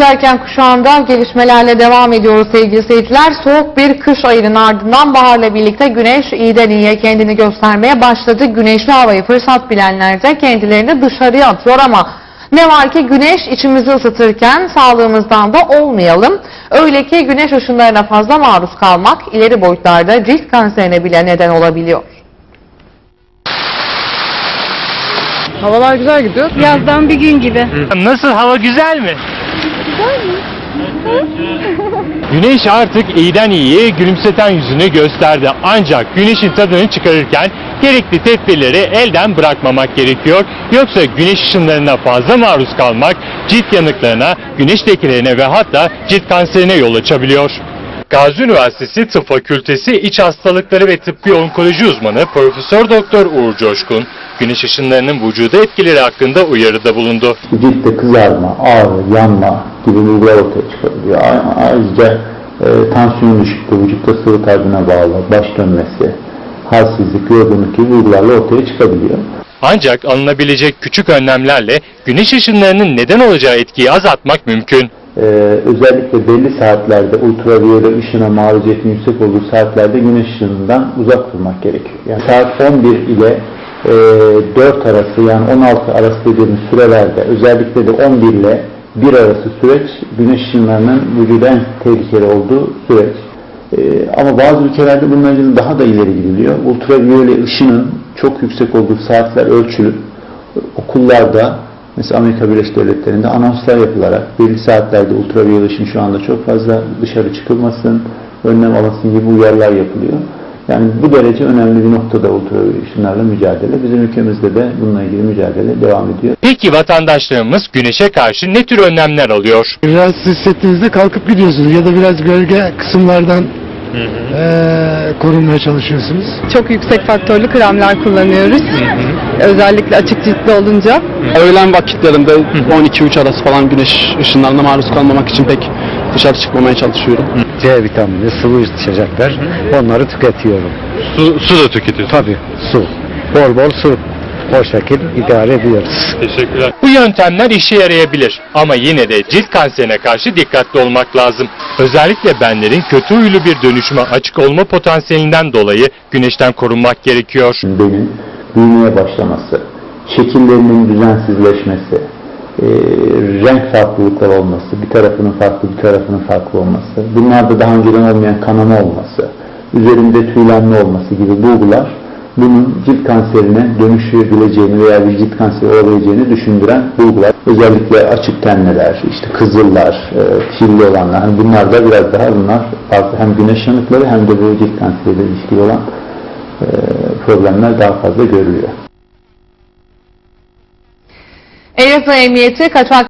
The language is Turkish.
Biterken kuşağında gelişmelerle devam ediyoruz sevgili seyirciler. Soğuk bir kış ayının ardından baharla birlikte güneş iyiden iyiye kendini göstermeye başladı. Güneşli havayı fırsat bilenler de kendilerini dışarıya atıyor ama ne var ki güneş içimizi ısıtırken sağlığımızdan da olmayalım. Öyle ki güneş ışınlarına fazla maruz kalmak ileri boyutlarda cilt kanserine bile neden olabiliyor. Havalar güzel gidiyor. Yazdan bir gün gibi. Nasıl hava güzel mi? Güneş artık iyiden iyiye gülümseten yüzünü gösterdi. Ancak güneşin tadını çıkarırken gerekli tedbirleri elden bırakmamak gerekiyor. Yoksa güneş ışınlarına fazla maruz kalmak cilt yanıklarına, güneş lekelerine ve hatta cilt kanserine yol açabiliyor. Gazi Üniversitesi Tıp Fakültesi İç Hastalıkları ve Tıbbi Onkoloji uzmanı Profesör Doktor Uğur Coşkun, güneş ışınlarının vücuda etkileri hakkında uyarıda bulundu. ciltte kızarma, ağrı, yanma gibi bulgular ortaya çıkabiliyor. Ayrıca e, tansiyon düşüklüğü, vücutta sıvı kaybına bağlı, baş dönmesi, halsizlik, yorgunluk gibi bulgularla ortaya çıkabiliyor. Ancak alınabilecek küçük önlemlerle güneş ışınlarının neden olacağı etkiyi azaltmak mümkün. Ee, özellikle belli saatlerde ultraviyole ışına maruziyetin yüksek olduğu saatlerde güneş ışığından uzak durmak gerekiyor. Yani saat 11 ile e, 4 arası yani 16 arası dediğimiz sürelerde özellikle de 11 ile 1 arası süreç güneş ışınlarının vücuda en tehlikeli olduğu süreç. Ee, ama bazı ülkelerde bunun için daha da ileri gidiliyor. Ultraviyole ışının çok yüksek olduğu saatler ölçülüp okullarda mesela Amerika Birleşik Devletleri'nde anonslar yapılarak belli saatlerde ultraviyole ışın şu anda çok fazla dışarı çıkılmasın, önlem alınsın gibi uyarılar yapılıyor. Yani bu derece önemli bir noktada ultraviyole ışınlarla mücadele. Bizim ülkemizde de bununla ilgili mücadele devam ediyor. Peki vatandaşlarımız güneşe karşı ne tür önlemler alıyor? Rahatsız hissettiğinizde kalkıp gidiyorsunuz ya da biraz gölge kısımlardan eee, korunmaya çalışıyorsunuz. Çok yüksek faktörlü kremler kullanıyoruz. Özellikle açık ciltli olunca. Öğlen vakitlerinde 12-3 arası falan güneş ışınlarına maruz kalmamak için pek dışarı çıkmamaya çalışıyorum. C vitamini, sıvı içecekler. Onları tüketiyorum. Su, su da tüketiyorsunuz. Tabii su. Bol bol su. O şekil idare ediyoruz. Teşekkürler. Bu yöntemler işe yarayabilir ama yine de cilt kanserine karşı dikkatli olmak lazım. Özellikle benlerin kötü huylu bir dönüşüme açık olma potansiyelinden dolayı güneşten korunmak gerekiyor. Beyin büyümeye başlaması, şekillerinin düzensizleşmesi, e, renk farklılıkları olması, bir tarafının farklı bir tarafının farklı olması, bunlarda daha önceden olmayan kanama olması, üzerinde tüylenme olması gibi bulgular bunun cilt kanserine dönüşebileceğini veya bir cilt kanseri olabileceğini düşündüren bulgular. Özellikle açık tenliler, işte kızıllar, e, kirli olanlar, hani bunlar da biraz daha bunlar farklı hem güneş yanıkları hem de bu cilt kanseriyle ilişkili olan e, problemler daha fazla görülüyor. Elazığ Emniyeti kaçak